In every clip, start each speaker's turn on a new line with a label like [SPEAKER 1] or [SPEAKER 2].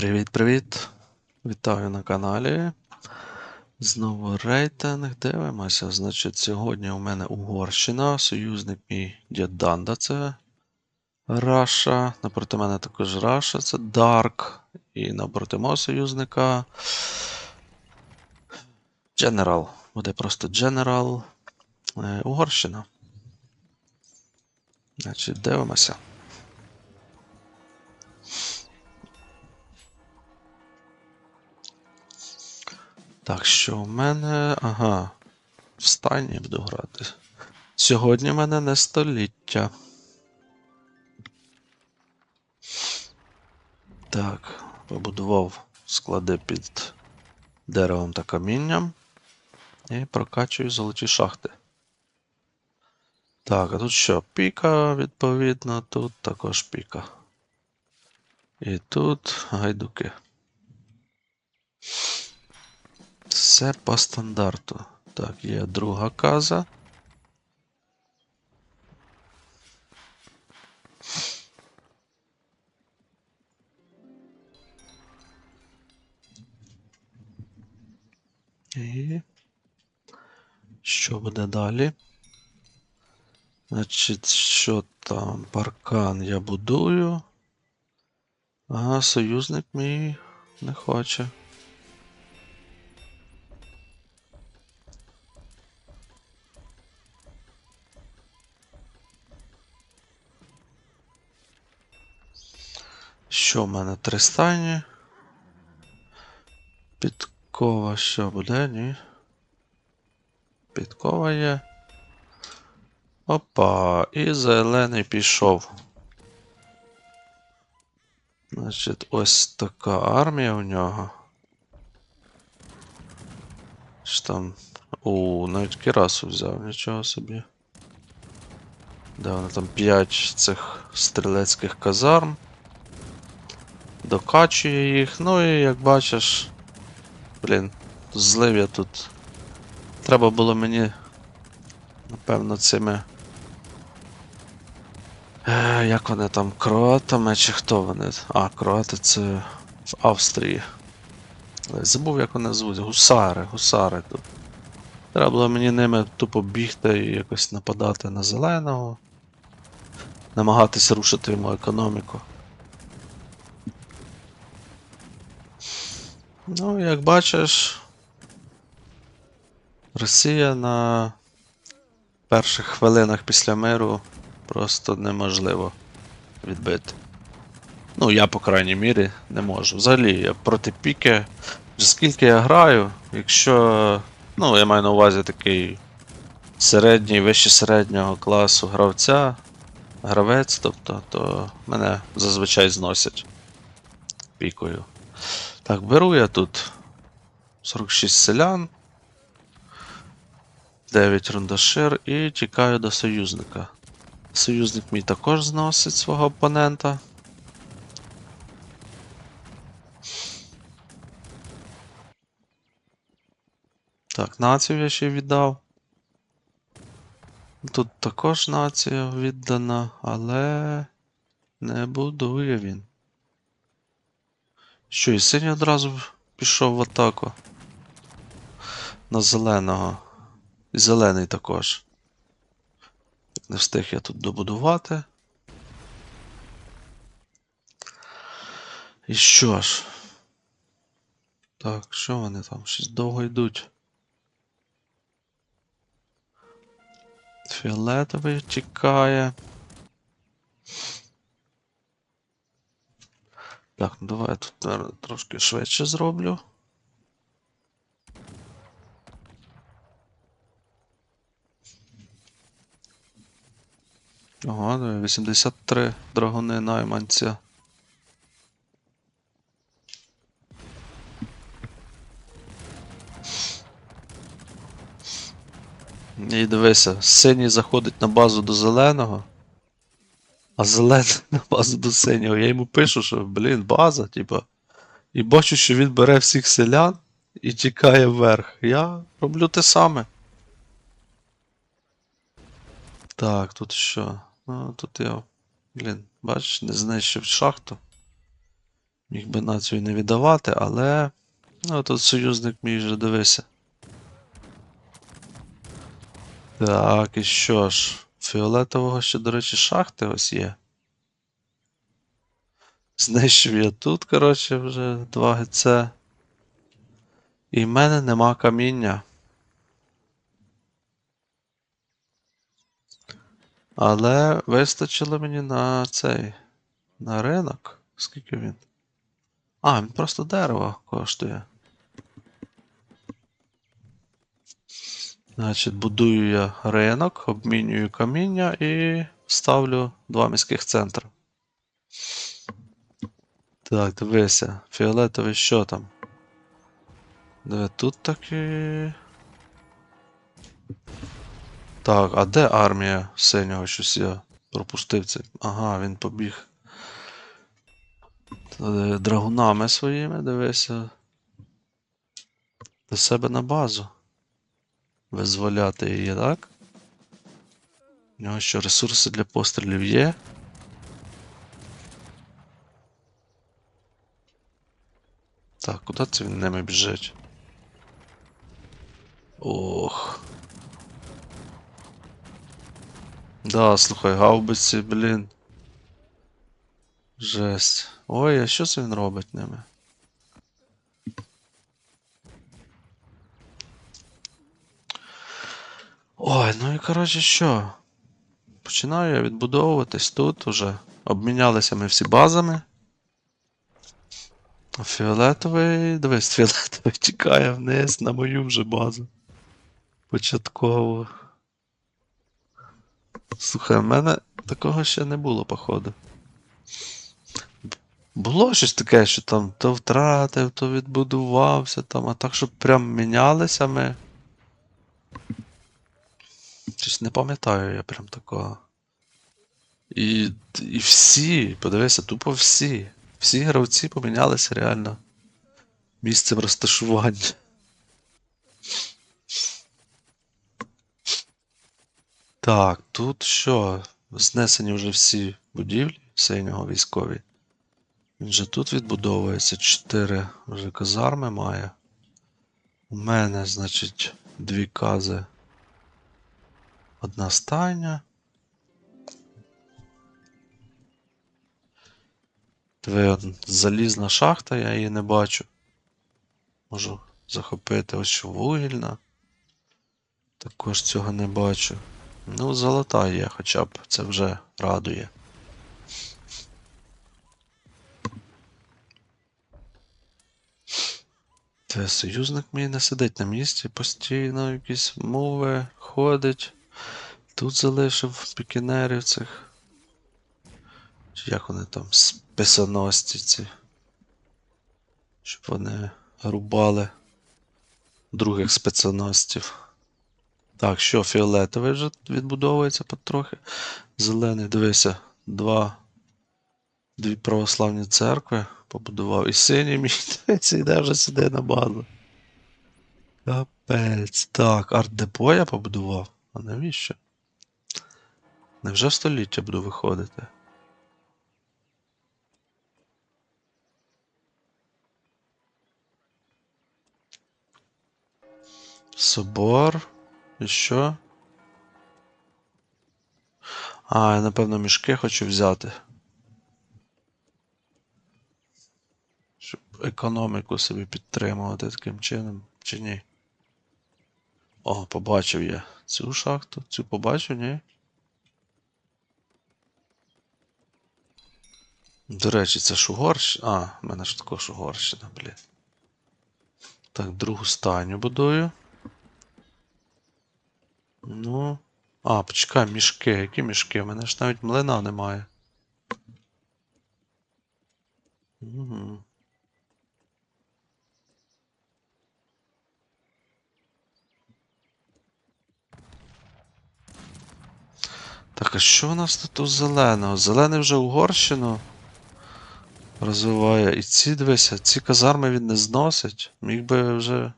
[SPEAKER 1] Привіт-привіт! Вітаю на каналі. Знову рейтинг. Дивимося. Значить, сьогодні у мене Угорщина, союзник мій дід це Раша. Напроти мене також Раша, це Дарк. І напроти мого союзника General. Буде просто General е, Угорщина. Значить, дивимося. Так, що в мене. Ага. В стані буду грати. Сьогодні в мене не століття. Так, побудував склади під деревом та камінням. І прокачую золоті шахти. Так, а тут що? Піка, відповідно, тут також піка. І тут гайдуки. Все по стандарту. Так, є друга каза. І що буде далі? Значить, що там? Паркан я будую. А союзник мій не хоче. Що в мене три стайні? Підкова що буде? Ні. Підкова є. Опа, і зелений пішов. Значить, ось така армія у нього. Що там. У, навіть кірасу взяв, нічого собі. Да, вони там 5 цих стрілецьких казарм. Докачує їх. Ну і як бачиш. Блін, злив я тут. Треба було мені. Напевно, цими. Е, як вони там, кроатами чи хто вони? А, кроати це в Австрії. Забув, як вони звуть. Гусари, гусари тут. Треба було мені ними тупо бігти і якось нападати на зеленого. Намагатися рушити йому економіку. Ну, як бачиш, Росія на перших хвилинах після миру просто неможливо відбити. Ну, я, по крайній мірі, не можу. Взагалі, я проти піки. Вже скільки я граю, якщо. Ну, я маю на увазі такий середній, вище середнього класу гравця, гравець, тобто, то мене зазвичай зносять пікою. Так, беру я тут 46 селян, 9 рундашир і тікаю до союзника. Союзник мій також зносить свого опонента. Так, націю я ще віддав. Тут також нація віддана, але не будує він. Що, і синій одразу пішов в атаку. На зеленого. І зелений також. Не встиг я тут добудувати. І що ж? Так, що вони там? Щось довго йдуть. Фіолетовий тікає. Так, ну давай я тут трошки швидше зроблю. Ага, диви, 83 драгуни найманця. І дивися, синій заходить на базу до зеленого, а зелений на базу до синього. Я йому пишу, що, блін, база, типа. І бачу, що він бере всіх селян і тікає вверх. Я роблю те саме. Так, тут що? Ну, тут я. Блін, бачиш, не знищив шахту. Міг би націю не віддавати, але. Ну, тут союзник мій вже дивися. Так, і що ж? Фіолетового ще, до речі, шахти ось є. Знищив я тут, коротше, вже 2 ГЦ. І в мене нема каміння. Але вистачило мені на цей. На ринок. Скільки він? А, він просто дерево коштує. Значить, будую я ринок, обмінюю каміння і ставлю два міських центри. Так, дивися, фіолетовий що там? Де тут таки. Так, а де армія синього щось я пропустив це? Ага, він побіг. Е, Драгунами своїми, дивися. До себе на базу. Визволяти її, так? У нього що ресурси для пострілів є. Так, куди це він ними біжить? Ох. Да, слухай, гаубиці, блін. Жесть. Ой, а що це він робить ними? Ой, ну і коротше що? Починаю я відбудовуватись тут уже. Обмінялися ми всі базами. Фіолетовий. Дивись, фіолетовий тікає вниз на мою вже базу. Початково. Слухай, в мене такого ще не було, походу. Було щось таке, що там то втратив, то відбудувався там, а так, щоб прям мінялися ми. Щось не пам'ятаю я прям такого. І, і всі, подивися, тупо всі. Всі гравці помінялися реально місцем розташування. Так, тут що? Знесені вже всі будівлі синього військові. Він же тут відбудовується. Чотири вже казарми має. У мене, значить, дві кази. Одна стайня. Диви, залізна шахта, я її не бачу. Можу захопити ось вугільна. Також цього не бачу. Ну, золота є хоча б, це вже радує. Та союзник мій не сидить на місці, постійно якісь мови ходить. Тут залишив пікінерів цих. Чи як вони там списоносці ці. Щоб вони рубали других спецоносців. Так, що, фіолетовий вже відбудовується потрохи. Зелений, дивися, два. Дві православні церкви побудував. І синій мій йде вже сюди на базу. Капець. Так, арт-депо я побудував. А навіщо? Невже в століття буду виходити? Собор. І що? А, я напевно мішки хочу взяти. Щоб економіку собі підтримувати таким чином, чи ні? О, побачив я цю шахту. Цю побачив, ні? До речі, це ж Угорщина. А, в мене ж також Угорщина, блін. Так, другу стайню будую. Ну. А, почекай, мішки. Які мішки? У мене ж навіть млина немає. Угу. Так, а що у нас тут у зеленого? Зелений вже Угорщину розвиває. І ці дивися, ці казарми він не зносить. Міг би вже.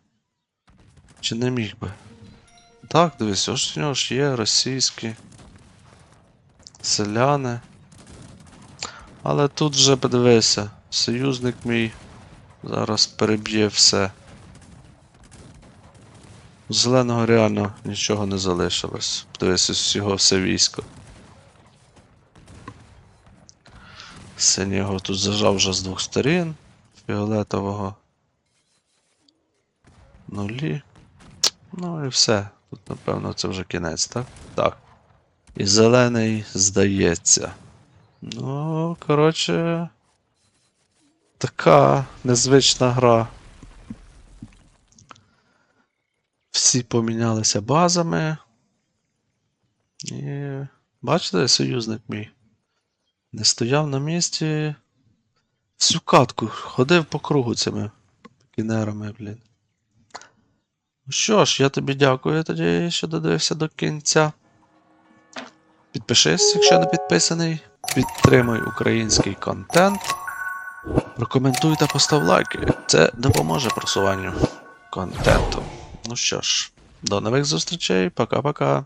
[SPEAKER 1] Чи не міг би? Так, дивись, ось у нього ж є російські селяни. Але тут вже подивися, Союзник мій зараз переб'є все. У зеленого реально нічого не залишилось. Подивись, ось його все військо. Синього тут зажав вже з двох сторін. Фіолетового. Нулі. Ну і все. Тут, напевно, це вже кінець, так? Так. І зелений здається. Ну, коротше. Така незвична гра. Всі помінялися базами. І. Бачите, союзник мій. Не стояв на місці. Всю катку ходив по кругу цими кінерами, блін. Ну що ж, я тобі дякую тоді, що додивився до кінця. Підпишись, якщо не підписаний. Підтримуй український контент. Прокоментуй та постав лайки. Це допоможе просуванню контенту. Ну що ж, до нових зустрічей, пока-пока.